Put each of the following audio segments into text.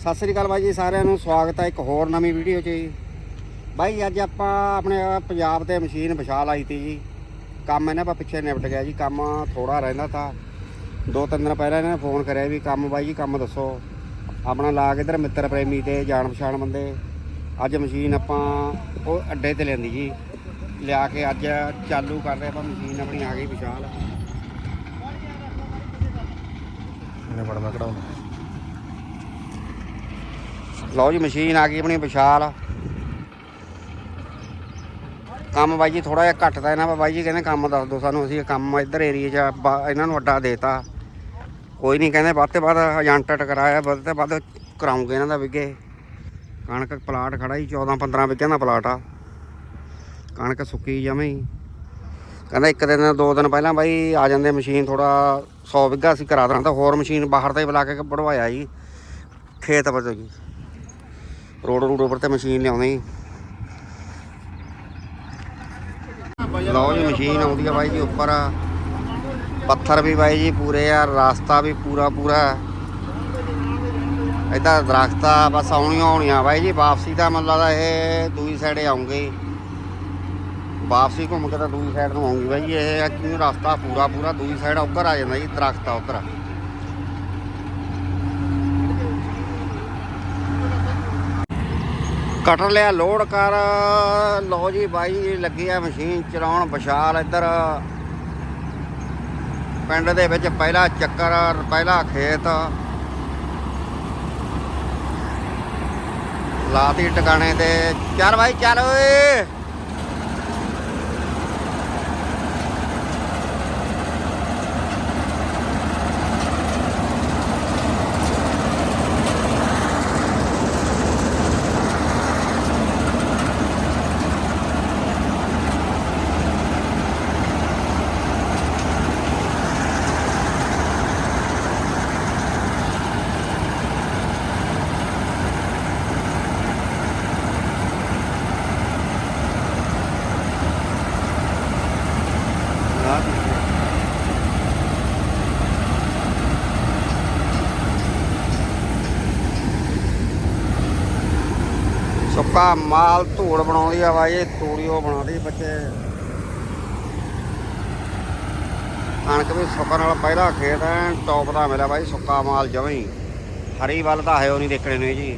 ਸਤਿ ਸ੍ਰੀ ਅਕਾਲ ਬਾਈ ਜੀ, ਸਾਰਿਆਂ ਨੂੰ ਸਵਾਗਤ ਹੈ ਇੱਕ ਹੋਰ ਨਵੀਂ ਵੀਡੀਓ 'ਚ ਜੀ। ਬਾਈ ਅੱਜ ਆਪਾਂ ਆਪਣੇ ਪੰਜਾਬ ਤੇ ਮਸ਼ੀਨ ਵਿਛਾ ਆਈ ਤੀ ਜੀ। ਕੰਮ ਇਹਨਾਂ ਪਾ ਪਿੱਛੇ ਨਿਪਟ ਗਿਆ ਜੀ, ਕੰਮ ਥੋੜਾ ਰਹਿੰਦਾ ਤਾਂ। ਦੋ ਤਿੰਨ ਦਿਨ ਪਹਿਲਾਂ ਇਹਨਾਂ ਨੇ ਫੋਨ ਕਰਿਆ ਵੀ ਕੰਮ ਬਾਈ ਜੀ, ਕੰਮ ਦੱਸੋ। ਆਪਣਾ ਲਾ ਕੇ ਇਧਰ ਮਿੱਤਰ ਪ੍ਰੇਮੀ ਤੇ ਜਾਣ ਪਛਾਣ ਬੰਦੇ। ਅੱਜ ਮਸ਼ੀਨ ਆਪਾਂ ਉਹ ਅੱਡੇ ਤੇ ਲੈਂਦੀ ਜੀ। ਲਿਆ ਕੇ ਅੱਜ ਚਾਲੂ ਕਰਦੇ ਆਪਾਂ, ਮਸ਼ੀਨ ਆਪਣੀ ਆ ਗਈ ਵਿਸ਼ਾਲ। ਇਹਨੇ ਬੜਾ ਕਢਾਉਣਾ। ਲਓ ਜੀ ਮਸ਼ੀਨ ਆ ਗਈ ਆਪਣੀ ਵਿਸ਼ਾਲ। ਕੰਮ ਬਾਈ ਜੀ ਥੋੜਾ ਜਿਹਾ ਘੱਟ ਤਾਂ ਇਹਨਾਂ ਬਾਈ ਜੀ ਕਹਿੰਦੇ ਕੰਮ ਦੱਸ ਦਿਓ ਸਾਨੂੰ, ਅਸੀਂ ਕੰਮ ਇੱਧਰ ਏਰੀਆ 'ਚ ਇਹਨਾਂ ਨੂੰ ਅੱਡਾ ਦੇਤਾ। ਕੋਈ ਨਹੀਂ ਕਹਿੰਦੇ ਵੱਧ ਤੇ ਵੱਧ ਏਜੰਟ ਟਕਰਾਇਆ ਵੱਧ ਤੇ ਵੱਧ ਕਰਾਉਂਗੇ ਇਹਨਾਂ ਦਾ ਵਿਗੇ। ਕਣਕ ਪਲਾਟ ਖੜਾ ਹੀ 14 15 ਵਿਗਿਆਂ ਦਾ ਪਲਾਟ ਆ। ਕਣਕ ਸੁੱਕੀ ਜਮੇ। ਹੀ ਕਹਿੰਦਾ ਇੱਕ ਦਿਨ, ਦੋ ਦਿਨ ਪਹਿਲਾਂ ਬਾਈ ਆ ਜਾਂਦੇ ਮਸ਼ੀਨ ਥੋੜਾ 100 ਵਿਗਾ ਅਸੀਂ ਕਰਾ ਦੇਣਾ ਤਾਂ ਹੋਰ ਮਸ਼ੀਨ ਬਾਹਰ ਤੇ ਬੁਲਾ ਕੇ ਵੜਵਾਇਆ ਜੀ। ਖੇਤ ਵਜੋਂ ਜੀ। ਰੋਡ ਰੂਡ ਉੱਪਰ ਤੇ ਮਸ਼ੀਨ ਲਿਆਉਂਦੇ ਜੀ। ਲਓ ਜੀ, ਮਸ਼ੀਨ ਆਉਂਦੀ ਆ ਬਾਈ ਜੀ ਉੱਪਰ। ਪੱਥਰ ਵੀ ਬਾਈ ਜੀ ਪੂਰੇ ਆ, ਰਾਸਤਾ ਵੀ ਪੂਰਾ ਪੂਰਾ। ਇਦਾਂ ਦਰਖਤਾ ਬਸ ਆਉਣੀਆਂ ਆਉਣੀਆਂ ਬਾਈ ਜੀ। ਵਾਪਸੀ ਤਾਂ ਮੈਨੂੰ ਲੱਗਦਾ ਇਹ ਦੂਜੀ ਸਾਈਡੇ ਆਉਂਗੇ। ਵਾਪਸੀ ਘੁੰਮ ਕੇ ਤਾਂ ਦੂਜੀ ਸਾਈਡ ਨੂੰ ਆਉਂਗੀ ਬਾਈ ਜੀ। ਇਹ ਐਕਚੁਅਲੀ ਰਸਤਾ ਪੂਰਾ ਪੂਰਾ ਦੂਜੀ ਸਾਈਡ ਉੱਧਰ ਆ ਜਾਂਦਾ ਜੀ, ਦਰਖਤ ਆ ਉੱਧਰ। ਕਟਰ ਲਿਆ, ਲੋਡ ਕਰ। ਲਓ ਜੀ ਬਾਈ ਲੱਗੀ ਆ ਮਸ਼ੀਨ ਚਲਾਉਣ, ਵਿਸ਼ਾਲ ਇੱਧਰ। ਪਿੰਡ ਦੇ ਵਿੱਚ ਪਹਿਲਾ ਚੱਕਰ, ਪਹਿਲਾ ਖੇਤ। ਲਾਤੀ ਟਿਕਾਣੇ ਤੇ। ਚੱਲ ਬਾਈ, ਚੱਲ ਓਏ। ਸੁੱਕਾ ਮਾਲ ਧੂੜ ਬਣਾਉਂਦੀ ਆ ਬਾਈ, ਇਹ ਤੂੜੀਓ ਬਣਾਉਂਦੀ ਬੱਚੇ। ਕਣਕ ਵੀ ਸੁੱਕਣ ਨਾਲ ਪਹਿਲਾ ਖੇਤ ਐ, ਟੌਪ ਦਾ ਮਿਲਿਆ ਬਾਈ ਸੁੱਕਾ ਮਾਲ ਜਵੇਂ ਹਰੀ ਵੱਲ ਤਾਂ ਹੈ ਉਹ ਨਹੀਂ ਦੇਖਣੇ ਨੇ ਜੀ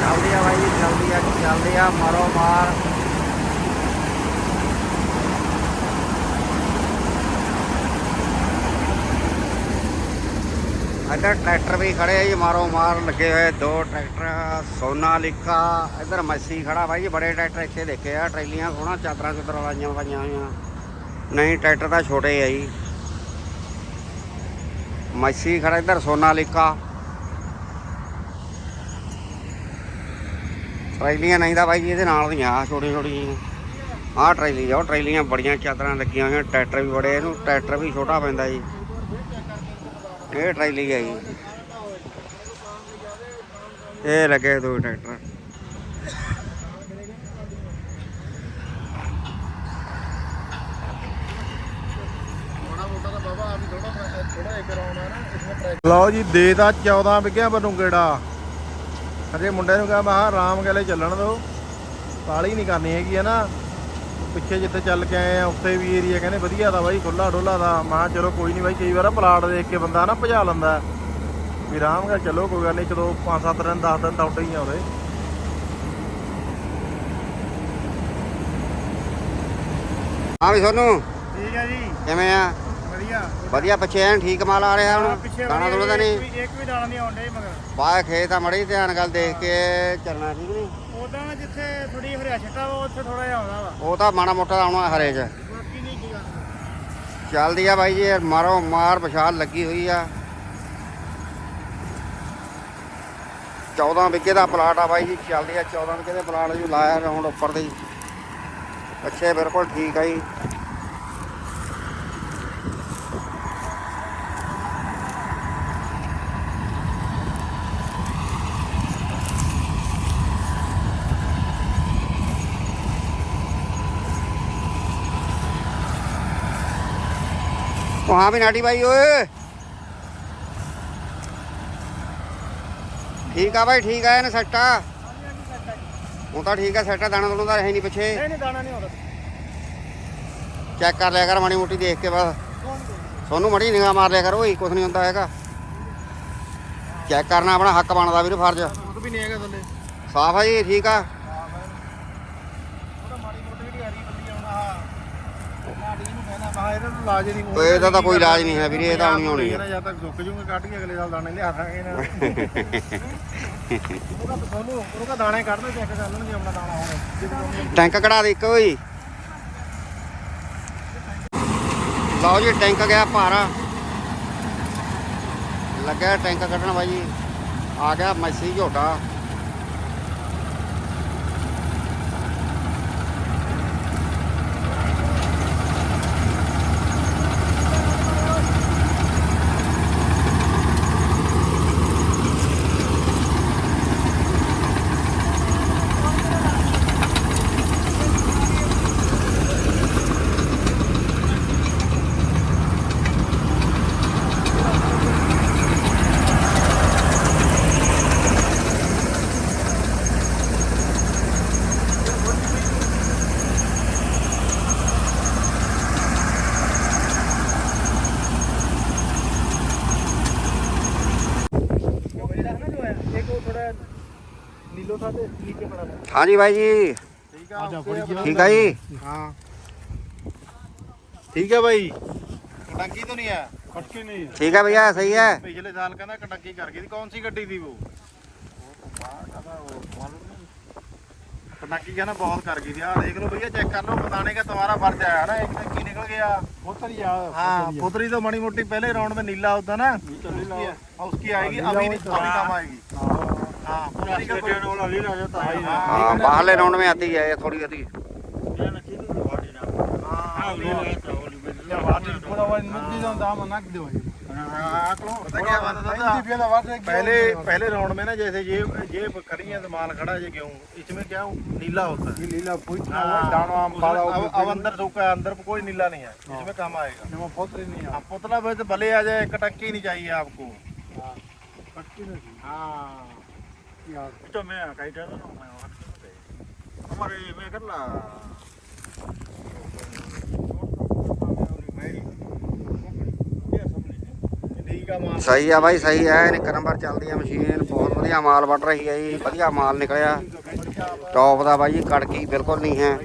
ਚੱਲਦੀ ਆ ਬਾਈ ਚੱਲਦੀ ਆ, ਮਾਰੋ ਮਾਰ। ਇੱਧਰ ਟਰੈਕਟਰ ਵੀ ਖੜੇ ਆ ਜੀ, ਮਾਰੋ ਮਾਰ ਲੱਗੇ ਹੋਏ ਦੋ ਟਰੈਕਟਰ, ਸੋਨਾ ਲਿਖਾ। ਇੱਧਰ ਮੈਸੀ ਖੜਾ ਬਾਈ ਜੀ, ਬੜੇ ਟਰੈਕਟਰ ਇੱਥੇ ਦੇਖੇ ਆ, ਟਰੈਲੀਆਂ ਸੋਹਣਾ, ਚਾਦਰਾਂ ਚੁਦਰਾਂ ਲਾਈਆਂ ਪਾਈਆਂ ਹੋਈਆਂ। ਨਹੀਂ, ਟਰੈਕਟਰ ਤਾਂ ਛੋਟੇ ਆ ਜੀ। ਮੈਸੀ ਖੜਾ ਇੱਧਰ, ਸੋਨਾ ਲਿਖਾ। ਟਰੈਲੀਆਂ ਨਹੀਂ ਤਾਂ ਬਾਈ ਜੀ ਇਹਦੇ ਨਾਲ ਦੀਆਂ ਆ ਛੋਟੀ ਛੋਟੀ ਆਹ ਟਰੈਲੀ ਆ, ਉਹ ਟਰੈਲੀਆਂ ਬੜੀਆਂ ਚਾਦਰਾਂ ਲੱਗੀਆਂ ਹੋਈਆਂ, ਟਰੈਕਟਰ ਵੀ ਬੜੇ, ਇਹਨੂੰ ਟਰੈਕਟਰ ਵੀ ਛੋਟਾ ਪੈਂਦਾ ਜੀ। ਇਹ ਟਰੈਲੀ ਆ ਜੀ। ਇਹ ਲੱਗੇ ਦੋ ਟਰੈਕਟਰ। ਲਓ ਜੀ, ਦੇ ਤਾਂ 14 ਵਿਗਿਆ ਬੰਨੂ ਗੇੜਾ ਅਜੇ ਮੁੰਡੇ ਨੂੰ ਕਹਾ ਮੈਂ ਕਿਹਾ ਆਰਾਮ ਗਲੇ ਚੱਲਣ ਦੋ ਕਾਲੀ ਨਹੀਂ ਕਰਨੀ ਹੈਗੀ ਹੈ ਨਾ। ਪਿੱਛੇ ਜਿੱਥੇ ਚੱਲ ਕੇ ਆਏ ਆ ਉੱਥੇ ਵੀ ਏਰੀਆ ਕਹਿੰਦੇ ਵਧੀਆ ਦਾ ਬਾਈ ਖੁੱਲਾ ਡੋਲਾ ਦਾ। ਮੈਂ ਕਿਹਾ ਚਲੋ ਕੋਈ ਨਹੀਂ ਬਾਈ ਕਈ ਵਾਰ ਪਲਾਟ ਦੇਖ ਕੇ ਬੰਦਾ ਨਾ ਭਜਾ ਲੈਂਦਾ। ਵੀ ਆਰਾਮ ਨਾਲ ਚਲੋ ਕੋਈ ਗੱਲ ਨਹੀਂ ਚਲੋ 5-7 ਦਿਨ 10 ਦਿਨ ਤਾਂ ਉੱਡੇ ਹੀ ਆਉਂਦੇ ਹਾਂ ਵੀ ਸੋਨੂੰ ਠੀਕ ਹੈ ਜੀ। ਕਿਵੇਂ ਆ? ਵਧੀਆ। ਵਧੀਆ ਪਿੱਛੇ ਐਨ ਠੀਕ ਮਾਲ ਆ ਰਿਹਾ ਹੁਣ। ਦਾਣਾ ਦੁਣਾ ਤਾਂ ਨਹੀਂ। ਇੱਕ ਵੀ ਦਾਣਾ ਨਹੀਂ ਆਉਂਦਾ ਮਗਰ। ਬਾਹਰ ਖੇਤ ਆ ਮੜੀ ਧਿਆਨ ਗੱਲ ਦੇਖ ਕੇ ਚੱਲਣਾ ਠੀਕ ਨਹੀਂ? ਉਦਾਂ ਨਾ ਜਿੱਥੇ ਥੋੜੀ ਹਰਿਆ ਛੱਟਾ ਵਾ ਉੱਥੇ ਥੋੜਾ ਜਿਹਾ ਆਉਂਦਾ ਵਾ। ਉਹ ਤਾਂ ਮਾੜਾ ਮੋਟਾ ਆਉਣਾ ਹਰੇ ਚ। ਬਾਕੀ ਨਹੀਂ ਕੀ ਗੱਲ। ਚੱਲਦੀ ਆ ਬਾਈ ਜੀ ਮਾਰੋ ਮਾਰ ਵਿਸ਼ਾਲ ਲੱਗੀ ਹੋਈ ਆ। 14 ਵਿਗੇ ਦਾ ਪਲਾਟ ਆ ਬਾਈ ਜੀ ਚੱਲਦੀ ਆ। 14 ਵਿਗੇ ਦੇ ਪਲਾਟ ਜੀ ਲਾਇਆ ਰਾਉਂਡ ਉੱਪਰ ਦੇ ਅੱਛੇ ਬਿਲਕੁਲ ਠੀਕ ਆ ਜੀ। वहाँ भी नाटी भाई ओए ਠੀਕ ਆ ਬਾਈ ਠੀਕ ਆ ਇਹਨੇ ਸੱਟਾ ਉਹ ਤਾਂ ਠੀਕ ਆ ਸੱਟਾ ਦਾਣਾ ਦੋਣਾ ਦਾ ਰਹੇ ਨਹੀਂ ਪਿੱਛੇ ਨਹੀਂ ਨਹੀਂ ਦਾਣਾ ਨਹੀਂ ਆਉਂਦਾ ਚੈੱਕ ਕਰ ਲਿਆ ਕਰ ਮਾੜੀ ਮੋਟੀ ਦੇਖ ਕੇ ਬਸ ਸੋਨੂੰ ਮੜੀ ਨਿਗਾਹ ਮਾਰ ਲਿਆ ਕਰ ਓਏ ਕੁਝ ਨਹੀਂ ਹੁੰਦਾ ਹੈਗਾ ਚੈੱਕ ਕਰਨਾ ਆਪਣਾ ਹੱਕ ਬਣਦਾ ਵੀਰ ਫਰਜ਼ ਉਹ ਵੀ ਨਹੀਂ ਹੈਗਾ ਥੱਲੇ ਸਾਫ ਆ ਜੀ ਠੀਕ ਆ ਇਲਾਜ ਨਹੀਂ ਓਏ ਇਹਦਾ ਤਾਂ ਕੋਈ ਇਲਾਜ ਨਹੀਂ ਹੈ ਵੀਰੇ ਇਹ ਤਾਂ ਆਉਣੀ ਹੋਣੀ ਹੈ। ਜਦ ਤੱਕ ਸੁੱਕ ਜੂਗੇ ਕੱਢ ਕੇ ਅਗਲੇ ਸਾਲ ਦਾਣੇ ਲਿਆ ਦਾਂਗੇ ਨਾ। ਉਹਦਾ ਤੁਹਾਨੂੰ ਉਹਦਾ ਦਾਣੇ ਕੱਢਦੇ ਚੈੱਕ ਕਰ ਲੈਣਗੇ ਆਪਣਾ ਦਾਣਾ ਹੁਣ। ਟੈਂਕ ਕਢਾ ਦੇ ਇੱਕ ਓਏ। ਲਓ ਜੀ ਟੈਂਕ ਗਿਆ ਭਾਰਾ। ਲੱਗਾ ਟੈਂਕ ਕੱਢਣ ਬਾਈ ਜੀ। ਆ ਗਿਆ ਮੈਸੀ ਝੋਟਾ। ਹਾਂਜੀ ਬਾਈ ਜੀ। ਠੀਕ ਆ ਜੀ? ਠੀਕ ਹੈ ਬਾਈ। ਕਟੰਕੀ ਤੋਂ ਨਹੀਂ ਆ? ਖਟਕੀ ਨਹੀਂ ਠੀਕ ਹੈ ਭਈਆ ਸਹੀ ਹੈ ਪਿਛਲੇ ਸਾਲ ਕਹਿੰਦਾ ਕਟੰਕੀ ਕਰ ਗਈ ਸੀ। ਕੌਣ ਸੀ ਗੱਡੀ ਦੀ ਉਹ? ਕਟੰਕੀ ਕਹਿੰਦਾ ਬਹੁਤ ਕਰ ਗਈ ਸੀ। ਆ ਦੇਖ ਲਓ ਭਈਆ ਚੈੱਕ ਕਰ ਲਓ। ਬਤਾਣੇ ਦਾ ਦੁਬਾਰਾ ਵਰਜ ਆਇਆ ਨਾ ਇੱਕ ਟੰਕੀ ਨਿਕਲ ਗਿਆ। ਪੁੱਤਰੀ ਆ ਹਾਂ ਪੁੱਤਰੀ ਤੋਂ ਮਣੀ ਮੋਟੀ ਪਹਿਲੇ ਰਾਉਂਡ ਤੇ ਨੀਲਾ ਉਦਾਂ ਨਾ। ਉਸकी ਆਏਗੀ ਅਭੀ ਅਭੀ ਕੰਮ ਆਏਗੀ। ਹਾਂ हाँ बाहर ले राउंड में आती है थोड़ी आती है पहले पहले राउंड में ना जैसे ये ये करी है माल खड़ा है गेहूँ इसमें क्या नीला होता है नीला अब अंदर सूखा है अंदर कोई नीला नहीं है इसमें कम आएगा नहीं पुतला भले आ जाए कटक्की नहीं चाहिए आपको हाँ ਸਹੀ ਆ ਬਾਈ ਸਹੀ ਐ ਇੱਕ ਨੰਬਰ ਚੱਲਦੀ ਆ ਮਸ਼ੀਨ। ਬਹੁਤ ਵਧੀਆ ਮਾਲ ਵੱਢ ਰਹੀ ਹੈ ਜੀ। ਵਧੀਆ ਮਾਲ ਨਿਕਲਿਆ। ਟੌਪ ਦਾ ਬਾਈ ਜੀ ਕੜਕੀ ਬਿਲਕੁਲ ਨਹੀਂ ਹੈ।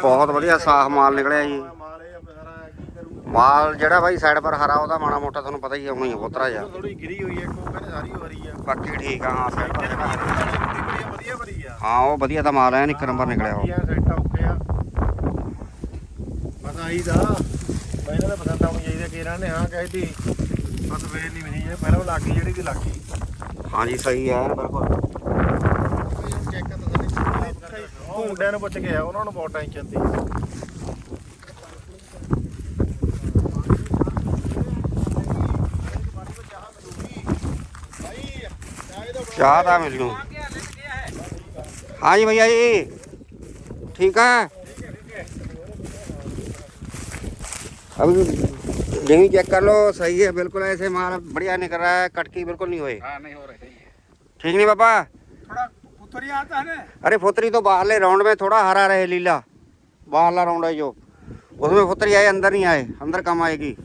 ਬਹੁਤ ਵਧੀਆ ਸਾਫ਼ ਮਾਲ ਨਿਕਲਿਆ ਜੀ। ਮਾਲ ਜਿਹੜਾ ਬਾਈ ਸਾਈਡ ਪਰ ਹਰਾ ਉਹਦਾ ਮਾੜਾ ਮੋਟਾ ਤੁਹਾਨੂੰ ਪਤਾ ਹੀ ਹੋਣੀ ਹੈ ਪੁੱਤਰਾ ਜਾ ਥੋੜੀ ਗਿਰੀ ਹੋਈ ਹੈ ਕੋ ਕਹਿੰਦੇ ਸਾਰੀ ਹੋ ਰਹੀ ਆ। ਬਾਕੀ ਠੀਕ ਆ ਹਾਂ ਸਾਈਡ ਪਰ ਵਧੀਆ ਭਰੀ ਆ ਹਾਂ ਉਹ ਵਧੀਆ ਤਾਂ ਮਾਲ ਹੈ ਇੱਕ ਨੰਬਰ ਨਿਕਲਿਆ ਉਹ। ਸੈੱਟ ਓਕੇ ਆ। ਬਸ ਆਹੀ ਦਾ ਪਹਿਲਾਂ ਤਾਂ ਪਸੰਦ ਆਉਣੀ ਚਾਹੀਦੀ ਕਿ ਇਹਨਾਂ ਨੇ ਹਾਂ ਕਹਿਤੀ ਬਸ ਫੇਰ ਨਹੀਂ ਮਿਲੀ ਇਹ ਪਹਿਲਾਂ ਲੱਗੀ ਜਿਹੜੀ ਦੀ ਲੱਗੀ ਹਾਂਜੀ ਸਹੀ ਹੈ ਬਿਲਕੁਲ। ਚੈੱਕ ਤਾਂ ਉਹ ਮੁੰਡਿਆਂ ਨੂੰ ਪੁੱਛ ਕੇ ਆ ਉਹਨਾਂ ਨੂੰ ਬਹੁਤ ਟੈਨਸ਼ਨ ਸੀ। क्या था मुझको हाँ जी भैया जी ठीक है? अब डेंगी चेक कर लो सही है बिल्कुल ऐसे माल बढ़िया निकल रहा है कटकी बिल्कुल नहीं हुई। हाँ, नहीं हो रही ठीक नहीं पापा? थोड़ा आता है अरे फोतरी तो बाहर ले राउंड में थोड़ा हरा रहे लीला। बाहरला राउंड है जो। उसमें फोतरी आए अंदर नहीं आए अंदर कम आएगी।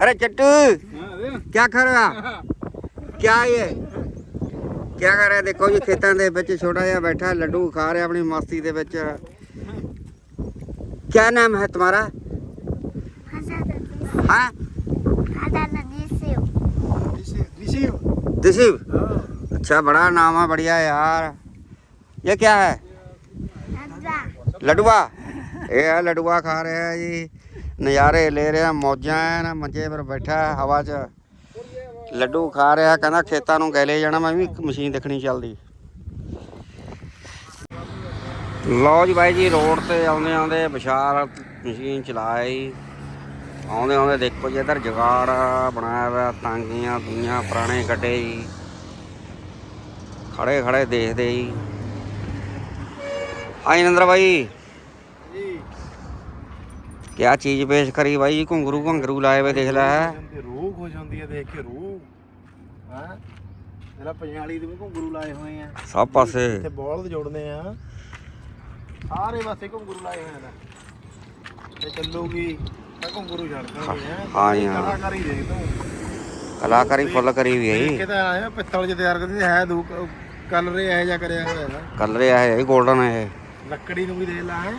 अरे चट्टू हाँ, क्या खा रहा? क्या ये? ਕਿਆ ਕਰ ਰਿਹਾ ਦੇਖੋ ਜੀ ਖੇਤਾਂ ਦੇ ਵਿੱਚ ਛੋਟਾ ਜਿਹਾ ਬੈਠਾ ਲੱਡੂ ਖਾ ਰਿਹਾ ਆਪਣੀ ਮਸਤੀ ਦੇ ਵਿੱਚ क्या नाम है तुम्हारा हाँ दिशिव अच्छा बड़ा नाम है बढ़िया यार ये क्या है लडुआ ये है लडुआ खा रहे हैं जी नज़ारे ले रहे हैं मौजा है ना मंजे पर बैठा है हवा च ਲੱਡੂ ਖਾ ਰਿਹਾ ਕਹਿੰਦਾ ਖੇਤਾਂ ਨੂੰ ਗੈਲੇ ਜਾਣਾ ਮੈਂ ਵੀ ਇੱਕ ਮਸ਼ੀਨ ਦੇਖਣੀ ਚੱਲਦੀ। ਲਓ ਜੀ ਬਾਈ ਜੀ ਰੋਡ ਤੇ ਆਉਂਦੇ ਆਉਂਦੇ ਵਿਸ਼ਾਲ ਮਸ਼ੀਨ ਚਲਾਈ। ਆਉਂਦੇ ਆਉਂਦੇ ਦੇਖੋ ਜੀ ਇਧਰ ਜਗਾੜ ਬਣਾਇਆ ਹੋਇਆ ਤਾਂਗੀਆਂ ਦੁਨੀਆਂ ਪੁਰਾਣੇ ਗੱਡੇ ਜੀ। ਖੜੇ ਖੜੇ ਦੇਖਦੇ ਜੀ। ਆਈ ਨੰਦਰ ਬਾਈ। ਜੀ ਕਿਆ ਚੀਜ਼ ਪੇਸ਼ ਕਰੀ ਬਾਈ ਘੁੰਗਰੂ ਘੁੰਗਰੂ ਲਾਏ ਵੇ ਦੇਖ ਲੈ। ਰੂਹ ਖੁਸ਼ ਹੁੰਦੀ ਹੈ ਦੇਖ ਕੇ ਰੂਹ ਹਾਂ। ਇਹਦਾ ਪੰਜਾਲੀ ਦੇ ਵੀ ਘੁੰਗਰੂ ਲਾਏ ਹੋਏ ਆ। ਸਭ ਪਾਸੇ। ਇੱਥੇ ਬੋਲਦ ਜੋੜਨੇ ਆ। ਸਾਰੇ ਪਾਸੇ ਘੁੰਗਰੂ ਲਾਏ ਹੋਏ ਆ ਤੇ ਚੱਲੂਗੀ ਤਾਂ ਘੁੰਗਰੂ ਛੱਡ ਦੇਣਗੇ ਹੈ ਹਾਂ ਜੀ, ਹਾਂ। ਕਲਾਕਾਰੀ ਦੇਖ ਤੂੰ। ਕਲਾਕਾਰੀ ਫੁੱਲ ਕਰੀ ਵੀ ਹੈ ਦੇਖ ਜੀ ਕੇ ਤਾਂ ਆਇਆ ਪਿੱਤਲ ਚ ਤਿਆਰ ਕਰਦੇ ਹੈ ਦੂ ਕਲਰ ਇਹ ਜਿਹਾ ਕਰਿਆ ਹੋਇਆ ਇਹਦਾ ਕਲਰ ਇਹ ਹੈ 골ਡਨ ਇਹ। ਲੱਕੜੀ ਨੂੰ ਵੀ ਦੇਖ ਲਾ ਹੈ।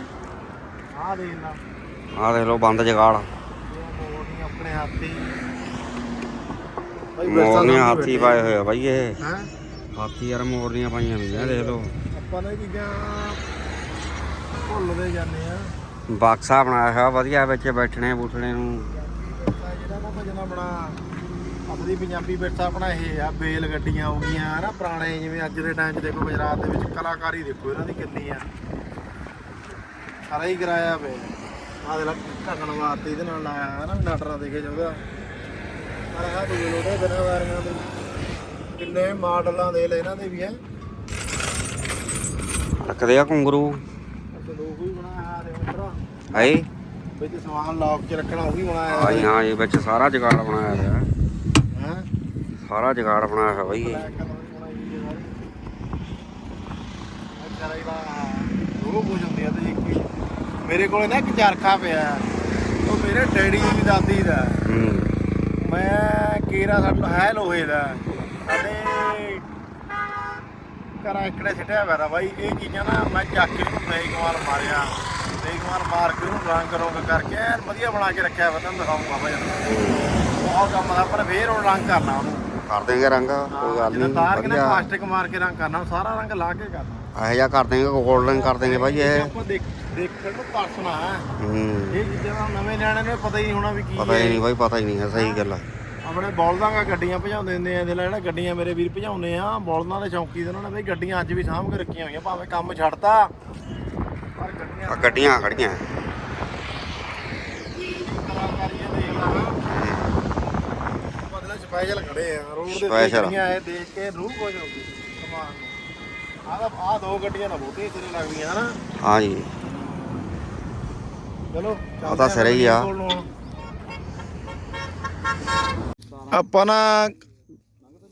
ਆਹ ਦੇਖ ਲਾ। ਆਹ ਦੇਖ ਲਓ ਬੰਦ ਜਗਾੜ। ਆਪਣੇ ਹੱਥੀ। ਮੋਰਨੀਆਂ ਹਾਥੀ ਪਾਏ ਹੋਏ ਆ ਬਾਈ ਇਹ। ਹੈ? ਹਾਥੀ ਯਾਰ ਮੋਰਨੀਆਂ ਪਾਈਆਂ ਹੋਈਆਂ ਦੇਖ ਲਓ। ਆਪਾਂ ਨੇ ਚੀਜ਼ਾਂ ਭੁੱਲਦੇ ਜਾਂਦੇ ਆ। ਬਾਕਸਾ ਬਣਾਇਆ ਹੋਇਆ ਵਧੀਆ ਵਿੱਚ ਬੈਠਣੇ ਬੂਠਣੇ ਨੂੰ। ਜਿਹੜਾ ਨਾ ਭਜਨਾ ਬਣਾ ਆਪਣੀ ਪੰਜਾਬੀ ਵਿਰਸਾ ਆਪਣਾ ਇਹ ਆ ਬੇਲ ਗੱਡੀਆਂ ਹੋ ਗਈਆਂ ਹਨਾ ਪੁਰਾਣੇ ਜਿਵੇਂ ਅੱਜ ਦੇ ਟਾਈਮ 'ਚ ਦੇਖੋ ਗੁਜਰਾਤ ਦੇ ਵਿੱਚ ਕਲਾਕਾਰੀ ਦੇਖੋ ਇਹਨਾਂ ਦੀ ਕਿੰਨੀ ਆ। ਸਾਰਾ ਹੀ ਕਰਾਇਆ ਵੇ ਆਹ ਦੇ ਲਾ ਢੱਕਣ ਵਾਸਤੇ ਇਹਦੇ ਨਾਲ ਲਾਇਆ ਹਨਾ ਨਾਟਰਾ ਦੇਖੇ ਪਰ ਆਹ ਦੂਏ ਲੋਟੇ ਬਿਨਾਂ ਵਾਰੀਆਂ ਦੇ ਕਿੰਨੇ ਮਾਡਲਾਂ ਦੇ ਲੈ ਇਹਨਾਂ ਦੇ ਵੀ ਹੈ ਰੱਖਦੇ ਆ ਘੁੰਗਰੂ। ਸੰਦੂਕ ਵੀ ਬਣਾਇਆ ਆ ਦੇ ਮਿੱਤਰਾ ਵਿੱਚ ਸਮਾਨ ਲੌਕ 'ਚ ਰੱਖਣਾ ਉਹ ਵੀ ਬਣਾਇਆ ਹਾਂ ਹਾਂ ਜੀ ਵਿੱਚ ਸਾਰਾ ਜਗਾੜ ਬਣਾਇਆ ਹੋਇਆ। ਹੈ ਸਾਰਾ ਜਗਾੜ ਬਣਾਇਆ ਹੋਇਆ ਬਾਈ ਇਹ। ਬਲੈਕ ਕਲਰ ਦੀ ਬਣਾਈ ਹੋਈ ਹੈ ਸਾਰੀ ਅੱਛਾ ਇਹਦਾ ਉਹ ਕੁਝ ਹੁੰਦੀ ਆ ਤੇ ਇੱਕ ਮੇਰੇ ਕੋਲੇ ਨਾ ਇੱਕ ਚਰਖਾ ਪਿਆ। ਉਹ ਮੇਰੇ ਡੈਡੀ ਦੀ ਦਾਦੀ ਦਾ। ਹੂੰ ਮੈਂ ਕੇਰਾ ਸਾਡਾ ਹੈ ਲੋਹੇ ਦਾ। ਸਾਡੇ ਕਰਾ ਇਕੜੇ ਸਿੱਟਿਆ ਤਾ ਬਾਈ। ਇਹ ਚੀਜ਼ਾਂ ਨਾ ਮੈਂ ਚੱਕ ਕੇ ਬੇਗਮਾਰ ਮਾਰਿਆ। ਬੇਗਮਾਰ ਮਾਰ ਕੇ ਉਹਨੂੰ ਰੰਗ ਰੋਗ ਕਰਕੇ ਐਨ ਵਧੀਆ ਬਣਾ ਕੇ ਰੱਖਿਆ ਵਾ ਤੁਹਾਨੂੰ ਦਿਖਾਉਂਗਾ ਭਾਈ ਬਹੁਤ ਕੰਮ ਦਾ ਪਰ ਫੇਰ ਉਹ ਰੰਗ ਕਰਨਾ ਉਹਨੂੰ। ਕਰ ਦੇਂਗੇ ਰੰਗ ਕੋਈ ਗੱਲ ਨਹੀਂ ਤਾਰ ਕੇ ਨਾ ਪਲਾਸਟਿਕ ਮਾਰ ਕੇ ਰੰਗ ਕਰਨਾ ਸਾਰਾ ਰੰਗ ਲਾ ਕੇ ਕਰਨਾ। ਇਹੋ ਜਿਹਾ ਕਰ ਦੇਂਗੇ 골ਡਨ ਕਰ ਦੇਂਗੇ ਬਾਈ ਇਹ। ਆਪਾਂ ਦੇਖ ਦੇਖਣ ਨੂੰ ਪਰਸਣਾ ਹੈ। ਇਹ ਚੀਜ਼ਾਂ ਦਾ ਨਵੇਂ ਨਿਆਣੇ ਨੂੰ ਪਤਾ ਹੀ ਨਹੀਂ ਹੋਣਾ ਵੀ ਕੀ ਪਤਾ ਹੀ ਨਹੀਂ ਬਾਈ ਪਤਾ ਹੀ ਨਹੀਂ ਹੈ ਸਹੀ ਗੱਲ ਆ। ਆਪਣੇ ਬੌਲਦਾਂ ਦਾ ਗੱਡੀਆਂ ਭਜਾਉਂਦੇ ਹੁੰਦੇ ਆ ਨਾਲ ਜਿਹੜਾ ਗੱਡੀਆਂ ਮੇਰੇ ਵੀਰ ਭਜਾਉਂਦੇ ਆ ਬੌਲਦਾਂ ਦੇ ਚੌਂਕੀ ਦੇ ਉਹਨਾਂ ਨੇ ਬਈ ਗੱਡੀਆਂ ਅੱਜ ਵੀ ਸਾਂਭ ਕੇ ਰੱਖੀਆਂ ਹੋਈਆਂ ਭਾਵੇਂ ਕੰਮ ਛੱਡਤਾ ਪਰ ਗੱਡੀਆਂ ਆ ਗੱਡੀਆਂ ਖੜੀਆਂ। ਕਲਾਕਾਰੀਆਂ ਦੇਖ ਲਾ। ਬਦਲੇ ਸਪੈਸ਼ਲ ਖੜੇ ਆ ਰੋਡ ਦੇ। ਗੱਡੀਆਂ ਇਹ ਦੇਖ ਕੇ ਰੂਹ ਹੋ ਜਾਊਗੀ ਸਮਾਨ ਤਾਂ ਆਹ ਦੋ ਗੱਡੀਆਂ ਨਾ ਬਹੁਤੇ ਸਿਰੇ ਲੱਗਦੀਆਂ ਹਨਾ ਹਾਂ ਜੀ ਚਲੋ ਆਹ ਤਾਂ ਸਿਰੇ ਹੀ ਆ। ਆਪਾਂ ਨਾ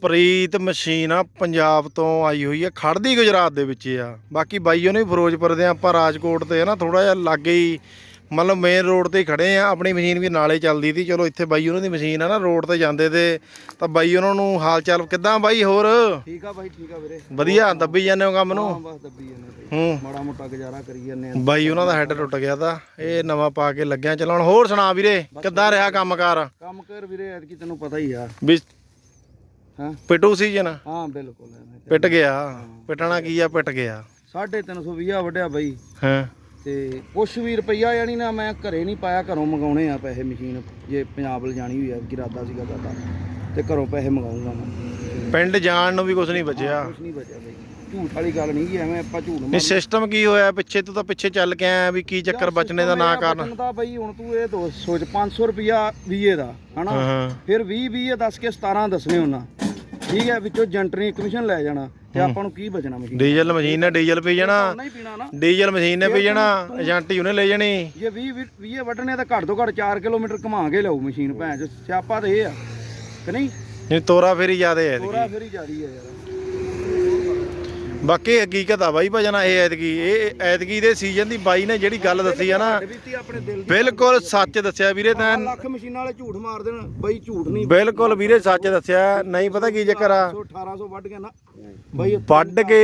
ਪ੍ਰੀਤ ਮਸ਼ੀਨ ਆ ਪੰਜਾਬ ਤੋਂ ਆਈ ਹੋਈ ਆ ਖੜਦੀ ਗੁਜਰਾਤ ਦੇ ਵਿੱਚ ਆ ਬਾਕੀ ਬਾਈ ਉਹਨੇ ਫਿਰੋਜ਼ਪੁਰ ਦੇ ਆ, ਆਪਾਂ ਰਾਜਕੋਟ ਤੇ ਆ ਨਾ ਥੋੜਾ ਜਿਹਾ ਲਾਗੇ ਹੀ ਮਤਲਬ ਮੇਨ ਰੋਡ ਤੇ ਖੜੇ ਆ ਆਪਣੀ ਮਸ਼ੀਨ ਵੀ ਨਾਲੇ ਚੱਲਦੀ ਸੀ। ਚਲੋ ਇੱਥੇ ਬਾਈ ਉਹਨਾਂ ਦੀ ਮਸ਼ੀਨ ਆ ਨਾ ਰੋਡ ਤੇ ਜਾਂਦੇ ਤੇ ਤਾਂ ਬਾਈ ਉਹਨਾਂ ਨੂੰ ਹਾਲ ਚਾਲ ਕਿੱਦਾਂ ਬਾਈ ਹੋਰ? ਠੀਕ ਆ ਬਾਈ ਠੀਕ ਆ ਵੀਰੇ। ਵਧੀਆ ਦੱਬੀ ਜਾਂਦੇ ਹੋ ਕੰਮ ਨੂੰ? ਬਸ ਦੱਬੀ ਜਾਂਦੇ ਹੂੰ। ਮਾੜਾ ਮੋਟਾ ਗੁਜ਼ਾਰਾ ਕਰੀ ਜਾਂਦੇ ਆ। ਬਾਈ ਉਹਨਾਂ ਦਾ ਹੈੱਡ ਟੁੱਟ ਗਿਆ ਤਾਂ ਇਹ ਨਵਾਂ ਪਾ ਕੇ ਲੱਗਿਆ। ਚਲਾਉਣ ਹੋਰ ਸੁਣਾ ਵੀਰੇ ਕਿੱਦਾਂ ਰਿਹਾ ਕੰਮਕਾਰ? ਕੰਮ ਕਰ ਵੀਰੇ ਐਤਕੀ ਤੈਨੂੰ ਪਤਾ ਹੀ ਆ। ਵੀ ਹਾਂ? ਪਿਟੂ ਸੀਜਨ? ਹਾਂ ਬਿਲਕੁਲ। ਪਿਟ ਗਿਆ। ਪਿਟਣਾ ਕੀ ਆ? ਪਿਟ ਗਿਆ। 350 ਵੱਢਿਆ ਬਾਈ। ਹਾਂ? ਤੇ ਕੁਛ ਵੀ ਰੁਪਈਆ ਯਾਨੀ ਨਾ ਮੈਂ ਘਰੇ ਨਹੀਂ ਪਾਇਆ ਘਰੋਂ ਮੰਗਾਉਣੇ ਆ ਪੈਸੇ ਮਸ਼ੀਨ ਜੇ ਪੰਜਾਬ ਲਿਜਾਣੀ ਹੋਈ ਆ ਇਰਾਦਾ ਸੀਗਾ ਸਾਡਾ ਤੇ ਘਰੋਂ ਪੈਸੇ ਮੰਗਾਉਂਗਾ ਮੈਂ। ਪਿੰਡ ਜਾਣ ਨੂੰ ਵੀ ਕੁਝ ਨਹੀਂ ਬਚਿਆ। ਕੁਛ ਨਹੀਂ ਬਚਿਆ ਬਾਈ। ਝੂਠ ਵਾਲੀ ਗੱਲ ਨਹੀਂ ਕਿ ਐਵੇਂ ਆਪਾਂ ਝੂਠ ਨਹੀਂ ਸਿਸਟਮ ਕੀ ਹੋਇਆ? ਪਿੱਛੇ ਤੂੰ ਤਾਂ ਪਿੱਛੇ ਚੱਲ ਕੇ ਆਇਆ ਵੀ ਕੀ ਚੱਕਰ ਬਚਣੇ ਦਾ ਨਾ ਕਾਰਨ। ਤਾਂ ਬਾਈ ਹੁਣ ਤੂੰ ਇਹ ਦੋ ਸੋਚ 500 ਰੁਪਿਆ ਵੀਏ ਦਾ ਹਨਾ? ਫਿਰ 20 20 ਦੱਸ ਕੇ 17 ਦੱਸਣੇ ਉਹਨਾਂ। ਠੀਕ ਹੈ ਵਿੱਚੋਂ ਜੰਟਰੀ ਕਮਿਸ਼ਨ ਲੈ ਜਾਣਾ ਤੇ ਆਪਾਂ ਨੂੰ ਕੀ ਬਚਣਾ ਮਸ਼ੀਨ ਡੀਜ਼ਲ ਮਸ਼ੀਨ ਨੇ ਡੀਜ਼ਲ ਪੀ ਜਾਣਾ। ਨਹੀਂ ਪੀਣਾ ਨਾ। ਡੀਜ਼ਲ ਮਸ਼ੀਨ ਨੇ ਪੀ ਜਾਣਾ ਏਜੰਟੀ ਉਹਨੇ ਲੈ ਜਾਣੀ। ਜੇ 20 20 ਵੱਢਣੇ ਤਾਂ ਘੱਟ ਤੋਂ ਘੱਟ 4 ਕਿਲੋਮੀਟਰ ਘੁਮਾ ਕੇ ਲਿਆਓ ਮਸ਼ੀਨ ਭੈਣ ਚ। ਸਿਆਪਾ ਤੇ ਇਹ ਆ ਕਿ ਨਹੀਂ? ਨਹੀਂ ਤੋਰਾ ਫੇਰੀ ਜ਼ਿਆਦੇ ਐ ਤੋਰਾ ਫਿਰ ਹੀ ਜਾਰੀ ਆ ਯਾਰ। ਬਾਕੀ ਹਕੀਕਤ ਆ ਬਾਈ ਭਜਣਾ ਇਹ ਐਤਕੀ ਇਹ ਐਤਕੀ ਦੇ ਸੀਜ਼ਨ ਦੀ ਬਾਈ ਨੇ ਜਿਹੜੀ ਗੱਲ ਦੱਸੀ ਆ ਨਾ ਬਿਲਕੁਲ ਸੱਚ ਦੱਸਿਆ ਵੀਰੇ ਤੈਂ। ਲੱਖ ਮਸ਼ੀਨਾਂ ਵਾਲੇ ਝੂਠ ਮਾਰ ਦੇਣ ਬਈ ਝੂਠ ਨਹੀਂ। ਬਿਲਕੁਲ ਵੀਰੇ ਸੱਚ ਦੱਸਿਆ ਨਹੀਂ ਪਤਾ ਕੀ ਚੱਕਰ ਆ। 1800 ਵੱਢ ਗਿਆ ਨਾ ਬਈ ਵੱਢ ਕੇ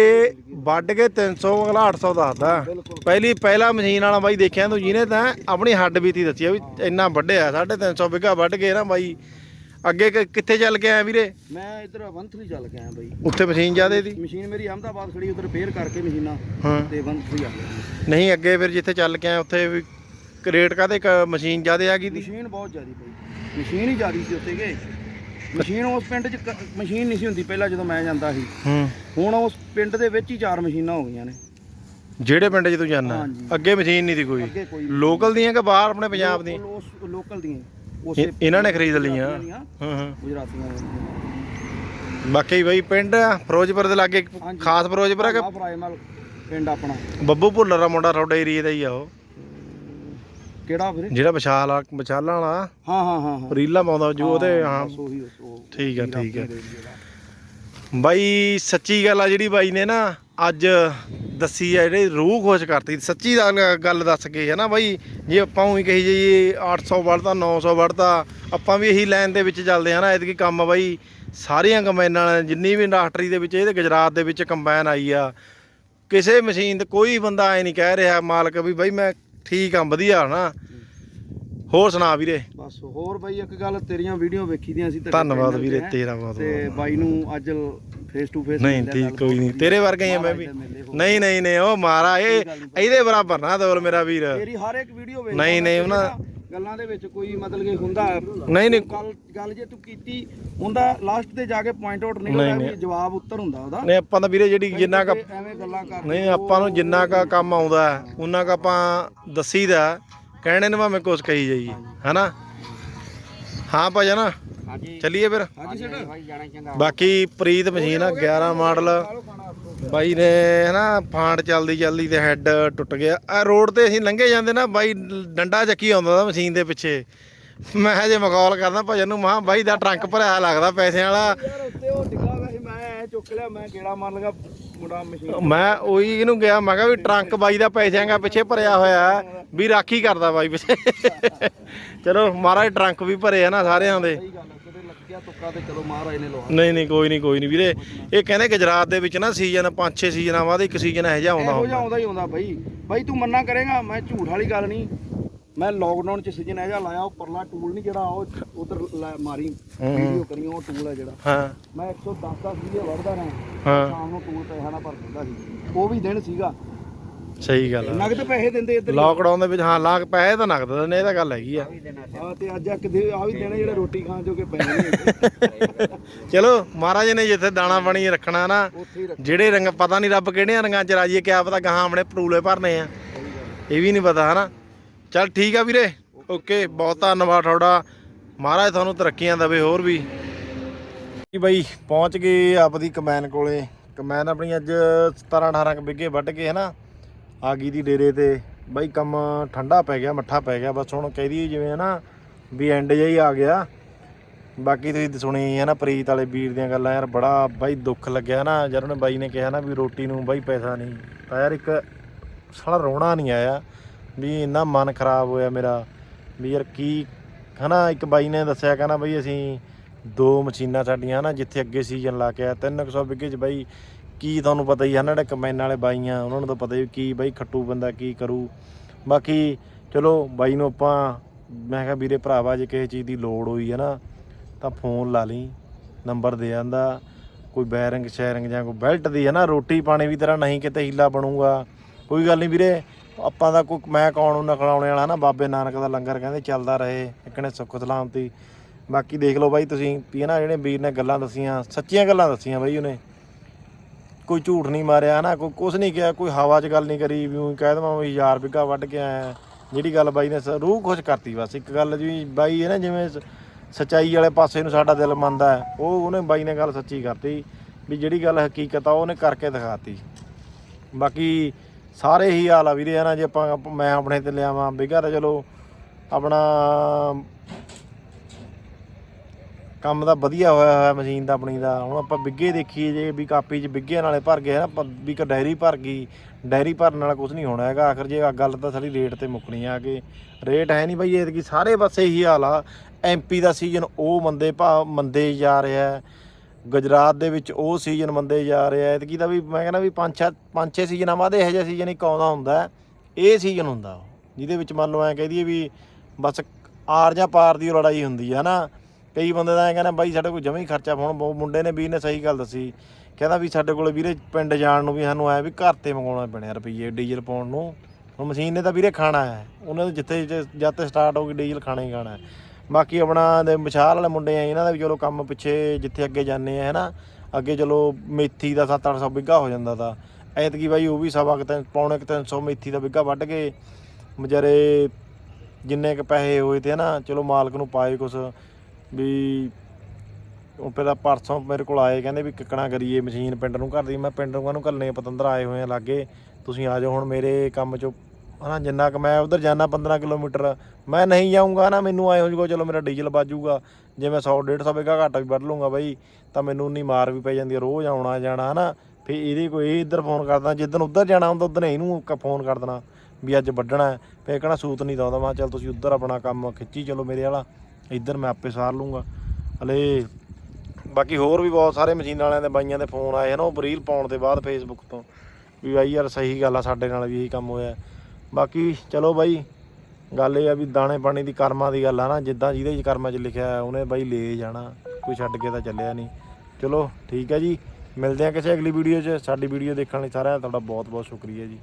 ਵੱਢ ਕੇ 300 ਅਗਲਾ 800 ਦੱਸਦਾ। ਪਹਿਲੀ ਪਹਿਲਾ ਮਸ਼ੀਨ ਵਾਲਾ ਬਾਈ ਦੇਖਿਆ ਤੂੰ ਜਿਹਨੇ ਤਾਂ ਆਪਣੀ ਹੱਡ ਬੀਤੀ ਦੱਸੀ ਆ ਵੀ ਇੰਨਾ ਵੱਢਿਆ 350 ਵਿਗਾ ਵੱਢ ਕੇ ਨਾ ਬਾਈ। ਅੱਗੇ ਕਿ- ਕਿੱਥੇ ਚੱਲ ਕੇ ਆਇਆ ਵੀਰੇ? ਮੈਂ ਇਧਰ ਵੰਥਲੀ ਚੱਲ ਕੇ ਆਇਆ ਬਈ। ਉੱਥੇ ਮਸ਼ੀਨ ਜ਼ਿਆਦੇ ਦੀ ਮਸ਼ੀਨ ਮੇਰੀ ਅਹਿਮਦਾਬਾਦ ਖੜੀ ਉਧਰ ਰਿਪੇਅਰ ਕਰਕੇ ਮਸ਼ੀਨਾਂ ਹਾਂ। ਤੇ ਵੰਥਲੀ ਆ ਗਈ। ਨਹੀਂ ਅੱਗੇ ਫਿਰ ਜਿੱਥੇ ਚੱਲ ਕੇ ਆਇਆ ਉੱਥੇ ਵੀ ਰੇਟ ਕਾਦੇ ਮਸ਼ੀਨ ਜ਼ਿਆਦੇ ਆ ਗਈ ਦੀ ਮਸ਼ੀਨ ਬਹੁਤ ਜ਼ਿਆਦੀ ਪਈ ਮਸ਼ੀਨ ਹੀ ਜ਼ਿਆਦੀ ਸੀ ਉੱਥੇ ਕੇ। ਮਸ਼ੀਨ ਉਸ ਪਿੰਡ 'ਚ ਕ- ਮਸ਼ੀਨ ਨਹੀਂ ਸੀ ਹੁੰਦੀ ਪਹਿਲਾਂ ਜਦੋਂ ਮੈਂ ਜਾਂਦਾ ਸੀ। ਹੂੰ। ਹੁਣ ਉਸ ਪਿੰਡ ਦੇ ਵਿੱਚ ਹੀ ਚਾਰ ਮਸ਼ੀਨਾਂ ਹੋ ਗਈਆਂ ਨੇ। ਜਿਹੜੇ ਪਿੰਡ 'ਚ ਤੂੰ ਜਾਣਾ ਹਾਂਜੀ। ਅੱਗੇ ਮਸ਼ੀਨ ਨਹੀਂ ਦੀ ਕੋਈ। ਅੱਗੇ ਕੋਈ ਲੋਕਲ ਦੀਆਂ ਕਿ ਬਾਹਰ ਆਪਣੇ ਪੰਜਾਬ ਦੀ ਲੋਕਲ ਦੀਆਂ। ਇਹ- ਇਹਨਾਂ ਨੇ ਖਰੀਦ ਲਈਆਂ। ਦੀਆਂ, ਹੂੰ ਹੂੰ। ਗੁਜਰਾਤੀਆਂ ਦੀਆਂ। ਬਾਕੀ ਬਈ ਪਿੰਡ ਫਿਰੋਜ਼ਪੁਰ ਦੇ ਲਾਗੇ ਹਾਂਜੀ। ਖਾਸ ਫਿਰੋਜ਼ਪੁਰ ਹੈ ਕਿ ਆਹ ਪਿੰਡ ਆਪਣਾ। ਬੱਬੂ ਭੁੱਲਰ ਦਾ ਮੁੰਡਾ ਤੁਹਾਡੇ ਏਰੀਏ ਦਾ ਹੀ ਆ ਉਹ। ਕਿਹੜਾ ਵੀਰੇ? ਜਿਹੜਾ ਵਿਸ਼ਾਲ ਆ ਵਿਸ਼ਾਲਾਂ ਵਾਲਾ? ਹਾਂ ਹਾਂ ਹਾਂ ਹਾਂ। ਰੀਲਾ ਪਾਉਂਦਾ ਜੋ ਉਹਦੇ ਹਾਂ ਬਸ ਉਹੀ ਉਸ- ਉਹ ਠੀਕ ਆ ਠੀਕ ਆ। ਬਾਈ ਸੱਚੀ ਗੱਲ ਆ ਜਿਹੜੀ ਬਾਈ ਨੇ ਨਾ ਅੱਜ ਦੱਸੀ ਆ ਜਿਹੜੀ ਰੂਹ ਖੁਸ਼ ਕਰਤੀ। ਸੱਚੀ ਗੱਲ ਦੱਸ ਕੇ ਹੈ ਨਾ ਬਾਈ ਜੇ ਆਪਾਂ ਉਹੀ ਕਹੀ ਜਾਈਏ 800 ਵੜਤਾ 900 ਵੜਤਾ ਆਪਾਂ ਵੀ ਇਹੀ ਲਾਈਨ ਦੇ ਵਿੱਚ ਚੱਲਦੇ ਆ ਨਾ ਐਤਕੀ ਕੰਮ ਆ ਬਾਈ ਸਾਰੀਆਂ ਕੰਬਾਈਨਾਂ ਜਿੰਨੀ ਵੀ ਇੰਡਸਟਰੀ ਦੇ ਵਿੱਚ ਇਹਦੇ ਗੁਜਰਾਤ ਦੇ ਵਿੱਚ ਕੰਬਾਈਨ ਆਈ ਆ। ਕਿਸੇ ਮਸ਼ੀਨ ਤੇ ਕੋਈ ਬੰਦਾ ਐ ਨਹੀਂ ਕਹਿ ਰਿਹਾ ਮਾਲਕ ਵੀ ਬਾਈ ਮੈਂ ਠੀਕ ਆ ਵਧੀਆ ਨਾ। ਹੋਰ ਸੁਣਾ ਵੀਰੇ। ਬਸ ਹੋਰ ਬਾਈ ਇੱਕ ਗੱਲ ਤੇਰੀਆਂ ਵੀਡੀਓ ਵੇਖੀ ਦੀਆਂ ਸੀ ਧੰਨਵਾਦ ਵੀਰੇ ਤੇਰਾ ਬਹੁਤ ਤੇ ਬਾਈ ਨੂੰ ਅੱਜ ਫੇਸ ਟੂ ਫੇਸ ਨਹੀਂ ਠੀਕ ਕੋਈ ਨਹੀਂ। ਤੇਰੇ ਵਰਗਾ ਹੀ ਆ ਮੈਂ ਵੀ। ਨਹੀਂ ਨਹੀਂ ਨਹੀਂ ਉਹ ਮਾਰਾ ਇਹ ਇਹਦੇ ਬਰਾਬਰ ਨਾ ਦੋਲ ਮੇਰਾ ਵੀਰ। ਤੇਰੀ ਹਰ ਇੱਕ ਵੀਡੀਓ ਵੇਖ ਨਹੀਂ, ਨਹੀਂ, ਉਹਨਾਂ- ਗੱਲਾਂ ਦੇ ਵਿੱਚ ਕੋਈ ਮਤਲਬ ਕਿ ਹੁੰਦਾ। ਨਹੀਂ ਨਹੀਂ। ਗੱਲ ਗੱਲ ਜੇ ਤੂੰ ਕੀਤੀ ਹੁੰਦਾ ਲਾਸਟ ਤੇ ਜਾ ਕੇ ਪੁਆਇੰਟ ਆਊਟ ਨਹੀਂ, ਨਿਕਲਦਾ। ਵੀ ਜਵਾਬ ਉੱਤਰ ਹੁੰਦਾ ਉਹਦਾ। ਨਹੀਂ ਆਪਾਂ ਤਾਂ ਵੀਰੇ ਜਿਹੜੀ ਜਿੰਨਾ ਕ ਨਹੀਂ ਆਪਾਂ ਨੂੰ ਜਿੰਨਾ ਕ ਕੰਮ ਆਉਂਦਾ ਉਨਾ ਕ ਆਪਾਂ ਦੱਸੀਦਾ। ਕਹਿਣੇ ਨੂੰ ਭਾਵੇਂ ਕੁਛ ਕਹੀ ਜਾਈਏ ਹਨਾ? ਹਾਂ ਭਾਜਨ ਹਾਂਜੀ ਚੱਲੀਏ ਫਿਰ। ਹਾਂਜੀ ਸਰ। ਬਾਕੀ ਪ੍ਰੀਤ ਮਸ਼ੀਨ ਆ 11 ਮਾਡਲ। ਬਾਈ ਨੇ ਹਨਾ ਫਾਂਟ ਚੱਲਦੀ ਚੱਲਦੀ ਤੇ ਹੈੱਡ ਟੁੱਟ ਗਿਆ। ਆ ਰੋਡ ਤੇ ਅਸੀਂ ਲੰਘੇ ਜਾਂਦੇ ਨਾ ਬਾਈ ਡੰਡਾ ਚੱਕੀ ਆਉਂਦਾ ਦਾ ਮਸ਼ੀਨ ਦੇ ਪਿੱਛੇ। ਮੈਂ ਹਜੇ ਮਖੌਲ ਕਰਦਾ ਭਜਨ ਨੂੰ ਮਹਾ ਬਾਈ ਦਾ ਟਰੰਕ ਭਰਿਆ ਲੱਗਦਾ ਪੈਸਿਆਂ ਵਾਲਾ। ਯਾਰ ਉੱਤੇ ਉਹ ਡਿੱਗਾ ਹੋਇਆ ਸੀ ਮੈਂ ਐ ਚੁੱਕ ਲਿਆ ਮੈਂ ਗੇੜਾ ਮਾਰ ਲਗਾ ਮੁੰਡਾ ਮਸ਼ੀਨ ਮੈਂ ਉਹੀ ਇਹਨੂੰ ਗਿਆ ਮੈਂ ਕਿਹਾ ਵੀ ਟਰੰਕ ਬਾਈ ਦਾ ਪੈਸਿਆਂ ਦਾ ਪਿੱਛੇ ਭਰਿਆ ਹੋਇਆ ਵੀ ਰਾਖੀ ਕਰਦਾ ਬਾਈ ਪਿੱਛੇ। ਚਲੋ ਮਹਾਰਾਜ ਟਰੰਕ ਵੀ ਭਰੇ ਆ ਨਾ ਸਾਰਿਆਂ ਦੇ। ਤੁੱਕਾ ਤੇ ਚਲੋ ਮਹਾਰਾਜ ਨੇ ਲਵਾ ਨਹੀਂ ਨਹੀਂ ਕੋਈ ਨਹੀਂ ਕੋਈ ਨਹੀਂ ਵੀਰੇ। ਇਹ ਕਹਿੰਦੇ ਗੁਜਰਾਤ ਦੇ ਵਿੱਚ ਨਾ ਸੀਜ਼ਨ 5-6 ਸੀਜ਼ਨਾਂ ਬਾਅਦ ਇੱਕ ਸੀਜ਼ਨ ਇਹੋ ਜਿਹਾ ਆਉਂਦਾ ਇਹੋ ਜਿਹਾ ਹੁੰਦਾ। ਆਉਂਦਾ ਹੀ ਆਉਂਦਾ ਬਾਈ। ਬਾਈ ਤੂੰ ਮੰਨਾ ਕਰੇਗਾ ਮੈਂ ਝੂਠ ਵਾਲੀ ਗੱਲ ਨਹੀਂ। ਮੈਂ ਲੋਕਡਾਊਨ ਚ ਸੀਜ਼ਨ ਇਹੋ ਜਿਹਾ ਲਾਇਆ ਉਹ ਪਰਲਾ ਟੂਲ ਨਹੀਂ ਜਿਹੜਾ ਉਹ ਉਧਰ ਮਾਰੀ। ਵੀਡੀਓ ਕਰੀ ਉਹ ਟੂਲ ਹੈ ਜਿਹੜਾ। ਹਾਂ। ਮੈਂ 110 10 ਵੀਡੀਓ ਵੜਦਾ ਰਿਹਾ। ਹਾਂ। ਸ਼ਾਮ ਨੂੰ ਟੂਲ ਪੈਸਾ ਨਾਲ ਭਰ ਦਿੰਦਾ ਸੀ। ਉਹ ਵੀ ਦਿਨ ਸੀਗਾ। ਸਹੀ ਗੱਲ ਆ। ਨਗਦ ਪੈਸੇ ਦਿੰਦੇ ਇੱਧਰ ਹੀ। ਲਾਕਡਾਊਨ ਦੇ ਵਿੱਚ ਹਾਂ ਲਾਕ ਪੈਸੇ ਤਾਂ ਨਗਦ ਨੇ ਇਹ ਤਾਂ ਗੱਲ ਹੈਗੀ ਆ। ਆ ਤੇ ਅੱਜ ਇੱਕ ਦੇ ਆ ਵੀ ਦੇਣੇ ਜਿਹੜੇ ਰੋਟੀ ਖਾਣ ਜੋਗੇ ਪੈਸੇ ਨਹੀਂ ਚਲੋ ਮਹਾਰਾਜ ਨੇ ਜਿੱਥੇ ਦਾਣਾ ਪਾਣੀ ਰੱਖਣਾ ਨਾ ਹੀ ਜਿਹੜੇ ਰੰਗ ਪਤਾ ਨਹੀਂ ਰੱਬ ਕਿਹੜਿਆਂ ਰੰਗਾਂ ਚ ਰਾਜੀ ਕਿਆ ਪਤਾ ਗਾਹਾਂ ਆਪਣੇ ਪਟੂਲੇ ਭਰਨੇ ਆ। ਇਹ ਵੀ ਨਹੀਂ ਪਤਾ ਹਨਾ? ਚੱਲ ਠੀਕ ਆ ਵੀਰੇ। ਓਕੇ ਬਹੁਤ ਧੰਨਵਾਦ ਤੁਹਾਡਾ। ਮਹਾਰਾਜ ਤੁਹਾਨੂੰ ਤਰੱਕੀਆਂ ਦੇਵੇ ਹੋਰ ਵੀ। ਜੀ ਬਾਈ ਪਹੁੰਚ ਗਏ ਆਪਦੀ ਕਮੈਨ ਕੋਲੇ। ਕਮੈਨ ਆਪਣੀ ਅੱਜ 17 18 ਬਿੱਗੇ ਵੱਢ ਕੇ ਹਨਾ? ਆ ਗਈ ਦੀ ਡੇਰੇ ਤੇ। ਬਾਈ ਕੰਮ ਠੰਡਾ ਪੈ ਗਿਆ, ਮੱਠਾ ਪੈ ਗਿਆ। ਬਸ ਹੁਣ ਕਹਿ ਦਈਏ ਜਿਵੇਂ ਨਾ ਵੀ ਐਂਡ ਜਿਹਾ ਹੀ ਆ ਗਿਆ। ਬਾਕੀ ਤੁਸੀਂ ਸੁਣੀ ਹੈ ਨਾ ਪ੍ਰੀਤ ਵਾਲੇ ਵੀਰ ਦੀਆਂ ਗੱਲਾਂ। ਯਾਰ ਬੜਾ ਬਾਈ ਦੁੱਖ ਲੱਗਿਆ ਨਾ ਜਦ ਉਹਨੇ ਬਾਈ ਨੇ ਕਿਹਾ ਨਾ ਵੀ ਰੋਟੀ ਨੂੰ ਬਾਈ ਪੈਸਾ ਨਹੀਂ। ਤਾਂ ਯਾਰ ਇੱਕ ਸਾਲਾ ਰੋਣਾ ਨਹੀਂ ਆਇਆ ਵੀ ਇੰਨਾ ਮਨ ਖਰਾਬ ਹੋਇਆ ਮੇਰਾ। ਵੀ ਯਾਰ ਕੀ ਹਨਾ, ਇੱਕ ਬਾਈ ਨੇ ਦੱਸਿਆ ਕਹਿੰਦਾ ਬਈ ਅਸੀਂ ਦੋ ਮਸ਼ੀਨਾਂ ਸਾਡੀਆਂ ਨਾ ਜਿੱਥੇ ਅੱਗੇ ਸੀਜ਼ਨ ਲਾ ਕੇ ਆ 300 ਵਿਗੇ ਚ ਬਾਈ ਕੀ ਤੁਹਾਨੂੰ ਪਤਾ ਹੀ ਹੈ ਨਾ ਜਿਹੜੇ ਕਮੈਨ ਵਾਲੇ ਬਾਈ ਆ ਉਹਨਾਂ ਨੂੰ ਤਾਂ ਪਤਾ ਹੀ ਕੀ ਬਾਈ ਖੱਟੂ ਬੰਦਾ ਕੀ ਕਰੂ। ਬਾਕੀ ਚਲੋ ਬਾਈ ਨੂੰ ਆਪਾਂ, ਮੈਂ ਕਿਹਾ ਵੀਰੇ ਭਰਾਵਾ, ਜੇ ਕਿਸੇ ਚੀਜ਼ ਦੀ ਲੋੜ ਹੋਈ ਹੈ ਨਾ, ਤਾਂ ਫੋਨ ਲਾ ਲਈ, ਨੰਬਰ ਦੇ ਜਾਂਦਾ ਕੋਈ ਬੈਰਿੰਗ ਸ਼ੈਰਿੰਗ ਜਾਂ ਕੋਈ ਬੈਲਟ ਦੀ ਹੈ ਨਾ, ਰੋਟੀ ਪਾਣੀ ਵੀ ਤੇਰਾ ਨਹੀਂ ਕਿਤੇ ਹੀਲਾ ਬਣੂਗਾ। ਕੋਈ ਗੱਲ ਨਹੀਂ ਵੀਰੇ, ਆਪਾਂ ਦਾ ਕੋਈ, ਮੈਂ ਕੌਣ ਨੂੰ ਨਖਲਾਉਣੇ ਵਾਲਾ ਨਾ, ਬਾਬੇ ਨਾਨਕ ਦਾ ਲੰਗਰ ਕਹਿੰਦੇ ਚੱਲਦਾ ਰਹੇ, ਇੱਕ ਨੇ ਸੁੱਖ ਸਲਾਮਤੀ। ਬਾਕੀ ਦੇਖ ਲਓ ਬਾਈ ਤੁਸੀਂ, ਵੀ ਹੈ ਨਾ ਜਿਹੜੇ ਵੀਰ ਨੇ ਗੱਲਾਂ ਦੱਸੀਆਂ, ਸੱਚੀਆਂ ਗੱਲਾਂ ਦੱਸੀਆਂ ਬਾਈ ਉਹਨੇ। ਕੋਈ ਝੂਠ ਨਹੀਂ ਮਾਰਿਆ ਨਾ ਕੋਈ ਕੁਝ ਨਹੀਂ ਕਿਹਾ, ਕੋਈ ਹਵਾ 'ਚ ਗੱਲ ਨਹੀਂ ਕਰੀ, ਵੀ ਉਹ ਕਹਿ ਦਵਾਂ ਵੀ ਯਾਰ ਬਿੱਗਾ ਵੱਢ ਕੇ ਆਇਆ ਜਿਹੜੀ ਗੱਲ ਬਾਈ ਨੇ ਸ- ਰੂਹ ਖੁਸ਼ ਕਰਤੀ ਬਸ, ਇੱਕ ਗੱਲ ਜੀ ਬਾਈ ਹੈ ਨਾ, ਜਿਵੇਂ ਸ- ਸੱਚਾਈ ਵਾਲੇ ਪਾਸੇ ਨੂੰ ਸਾਡਾ ਦਿਲ ਮੰਨਦਾ ਉਹ ਉਹਨੇ ਬਾਈ ਨੇ ਗੱਲ ਸੱਚੀ ਕਰਤੀ, ਵੀ ਜਿਹੜੀ ਗੱਲ ਹਕੀਕਤ ਆ, ਉਹਨੇ ਕਰਕੇ ਦਿਖਾਤੀ। ਬਾਕੀ ਸਾਰੇ ਹੀ ਹਾਲ ਆ ਵੀਰੇ ਹੈ ਨਾ ਜੇ ਆਪਾਂ ਮੈਂ ਆਪਣੇ ਤੇ ਲਿਆਵਾਂ ਬਿਗਾ ਤਾਂ ਚਲੋ, ਆਪਣਾ ਕੰਮ ਦਾ ਵਧੀਆ ਹੋਇਆ ਹੋਇਆ ਮਸ਼ੀਨ ਦਾ, ਆਪਣੀ ਦਾ। ਹੁਣ ਆਪਾਂ ਬਿੱਗੇ ਦੇਖੀਏ ਜੇ ਵੀ ਕਾਪੀ 'ਚ ਬਿੱਗੇ ਨਾਲੇ ਭਰ ਗਏ ਨਾ ਆਪਾਂ ਵੀ ਇੱਕ ਡਾਇਰੀ ਭਰ ਗਈ। ਡਾਇਰੀ ਭਰਨ ਨਾਲ ਕੁਝ ਨਹੀਂ ਹੋਣਾ ਹੈਗਾ। ਆਖਰ ਜੇ ਗੱਲ ਤਾਂ ਸਾਰੀ ਰੇਟ ਤੇ ਮੁੱਕਣੀ ਆ ਕਿ ਰੇਟ ਹੈ ਨਹੀਂ ਬਈ ਐਤਕੀ ਸਾਰੇ ਪਾਸੇ ਇਹੀ ਹਾਲ ਆ। ਐਮਪੀ ਦਾ ਸੀਜ਼ਨ ਉਹ ਮੰਦੇ ਭਾਅ ਮੰਦੇ ਜਾ ਰਿਹਾ ਗੁਜਰਾਤ ਦੇ ਵਿੱਚ ਉਹ ਸੀਜ਼ਨ ਮੰਦੇ ਜਾ ਰਿਹਾ ਹੈ। ਐਤਕੀ ਦਾ ਵੀ ਮੈਂ ਕਹਿੰਦਾ ਵੀ ਪੰਜ ਛੇ ਪੰਜ ਛੇ ਸੀਜ਼ਨਾਂ ਬਾਅਦ ਇਹੋ ਜਿਹਾ ਸੀਜ਼ਨ ਇੱਕ ਆਉਂਦਾ ਹੁੰਦਾ ਇਹ ਸੀਜ਼ਨ ਹੁੰਦਾ ਜਿਹਦੇ ਵਿੱਚ ਮੰਨ ਲਓ ਐ ਕਹਿ ਦਈਏ ਵੀ ਬਸ ਆਰ ਜਾਂ ਪਾਰ ਦੀ ਓ ਲੜਾਈ ਹੁੰਦੀ ਹੈ ਨਾ ਕਈ ਬੰਦੇ ਤਾਂ ਐ ਕਹਿੰਦਾ ਬਾਈ ਸਾਡੇ ਕੋਲ ਜਮਾ ਹੀ ਖਰਚਾ, ਹੁਣ ਬਹੁਤ ਮੁੰਡੇ ਨੇ ਵੀਰ ਨੇ ਸਹੀ ਗੱਲ ਦੱਸੀ। ਕਹਿੰਦਾ ਵੀ ਸਾਡੇ ਕੋਲ ਵੀਰੇ ਪਿੰਡ ਜਾਣ ਨੂੰ ਵੀ ਸਾਨੂੰ ਐ ਵੀ ਘਰ ਤੇ ਮੰਗਾਉਣਾ ਪੈਣਾ ਰੁਪਈਏ ਡੀਜ਼ਲ ਪਾਉਣ ਨੂੰ। ਹੁਣ ਮਸ਼ੀਨ ਨੇ ਤਾਂ ਵੀਰੇ ਖਾਣਾ ਹੈ। ਉਹਨਾਂ ਦੇ ਜਿੱਥੇ ਜ- ਜਦ ਤੇ ਸਟਾਰਟ ਹੋ ਗਈ ਡੀਜ਼ਲ ਖਾਣਾ ਹੀ ਖਾਣਾ ਬਾਕੀ ਆਪਣਾ ਦੇ ਵਿਸ਼ਾਲ ਵਾਲੇ ਮੁੰਡੇ ਆ ਇਹਨਾਂ ਦਾ ਵੀ ਚਲੋ ਕੰਮ ਪਿੱਛੇ ਜਿੱਥੇ ਅੱਗੇ ਜਾਂਦੇ ਆ, ਹੈਨਾ। ਅੱਗੇ ਚਲੋ ਮੇਥੀ ਦਾ 7-800 ਬਿੱਗਾ ਹੋ ਜਾਂਦਾ ਤਾਂ। ਐਤਕੀ ਬਾਈ ਉਹ ਵੀ ਸਵਾ ਕੁ ਤਿੰਨ, ਪੌਣੇ ਕੁ 300 ਮੇਥੀ ਦਾ ਬਿੱਗਾ ਵੱਢ ਕੇ, ਵਿਚਾਰੇ ਜਿੰਨੇ ਕ ਪੈਸੇ ਹੋਏ ਤੇ ਨਾ ਚਲੋ ਮਾਲਕ ਨੂੰ ਪਾਏ ਕੁਛ। ਵੀ ਉਹ ਪਹਿਲਾਂ ਪਰਸੋਂ ਮੇਰੇ ਕੋਲ ਆਏ, ਕਹਿੰਦੇ ਵੀ ਕਿੱਕਣਾ ਕਰੀਏ, ਮਸ਼ੀਨ ਪਿੰਡ ਨੂੰ ਘਰ ਦੀ। ਮੈਂ ਪਿੰਡ ਨੂੰ ਕਾਹਨੂੰ ਘੱਲਣੇ ਪਤੰਦਰ ਆਏ ਹੋਏ ਆ ਲਾਗੇ। ਤੁਸੀਂ ਆ ਜਾਓ ਹੁਣ ਮੇਰੇ ਕੰਮ 'ਚੋਂ। ਹਨਾ, ਜਿੰਨਾ ਕਿ ਮੈਂ ਉਧਰ ਜਾਣਾ 15 ਕਿਲੋਮੀਟਰ, ਮੈਂ ਨਹੀਂ ਜਾਊਂਗਾ ਨਾ, ਮੈਨੂੰ ਆਏ ਹੋ ਜੂਗਾ ਚਲੋ ਮੇਰਾ ਡੀਜ਼ਲ ਬਾਜੂਗਾ ਜੇ ਮੈਂ 100 150 ਬਿੱਗਾ ਘੱਟ ਵੀ ਵੱਢ ਲੂੰਗਾ ਬਾਈ, ਤਾਂ ਮੈਨੂੰ ਉਨੀ ਮਾਰ ਵੀ ਪੈ ਜਾਂਦੀ ਆ, ਰੋਜ਼ ਆਉਣਾ, ਜਾਣਾ, ਹਨਾ। ਫੇ ਇਹਦੇ ਕੋਈ, ਇਹ ਇੱਧਰ ਫੋਨ ਕਰਦਾ ਜਿੱਦਣ ਉੱਧਰ ਜਾਣਾ ਹੁੰਦਾ ਉਦੋਂ ਇਹਨੂੰ ਕ- ਫੋਨ ਕਰ ਦੇਣਾ, ਵੀ ਅੱਜ ਵੱਢਣਾ ਹੈ। ਫੇ ਕਹਣਾ ਸੂਤ ਨਹੀਂ ਦਉਂਦਾ, ਮੈਂ ਕਿਹਾ ਚੱਲ ਤੁਸੀਂ ਉੱਧਰ ਆਪਣਾ ਕੰਮ ਖਿੱਚੀ, ਚਲੋ ਮੇਰੇ ਵਾਲਾ। ਇੱਧਰ ਮੈਂ ਆਪੇ ਸਾਰ ਲੂੰਗਾ। ਹਲੇ ਬਾਕੀ ਹੋਰ ਵੀ ਬਹੁਤ ਸਾਰੇ ਮਸ਼ੀਨ ਵਾਲਿਆਂ ਦੇ ਬਾਈਆਂ ਦੇ ਫੋਨ ਆਏ ਹਨ ਉਹ ਰੀਲ ਪਾਉਣ ਦੇ ਬਾਅਦ ਫੇਸਬੁੱਕ ਤੋਂ। ਵੀ ਬਾਈ ਯਾਰ ਸਹੀ ਗੱਲ ਆ ਸਾਡੇ ਨਾਲ ਵੀ ਇਹੀ ਕੰਮ ਹੋਇਆ। ਬਾਕੀ ਚਲੋ ਬਾਈ ਗੱਲ ਇਹ ਆ ਵੀ ਦਾਣੇ ਪਾਣੀ ਦੀ ਕਰਮਾਂ ਦੀ ਗੱਲ ਆ ਨਾ ਜਿੱਦਾਂ ਜਿਹਦੇ ਚ ਕਰਮਾਂ 'ਚ ਲਿਖਿਆ ਹੈ, ਉਹਨੇ ਬਾਈ ਲੈ ਜਾਣਾ। ਕੋਈ ਛੱਡ ਕੇ ਤਾਂ ਚੱਲਿਆ ਨਹੀਂ। ਚਲੋ ਠੀਕ ਹੈ ਜੀ ਮਿਲਦੇ ਆ ਕਿਸੇ ਅਗਲੀ ਵੀਡੀਓ 'ਚ। ਸਾਡੀ ਵੀਡੀਓ ਦੇਖਣ ਲਈ ਸਾਰਿਆਂ ਦਾ ਤੁਹਾਡਾ ਬਹੁਤ ਬਹੁਤ ਸ਼ੁਕਰੀਆ ਜੀ।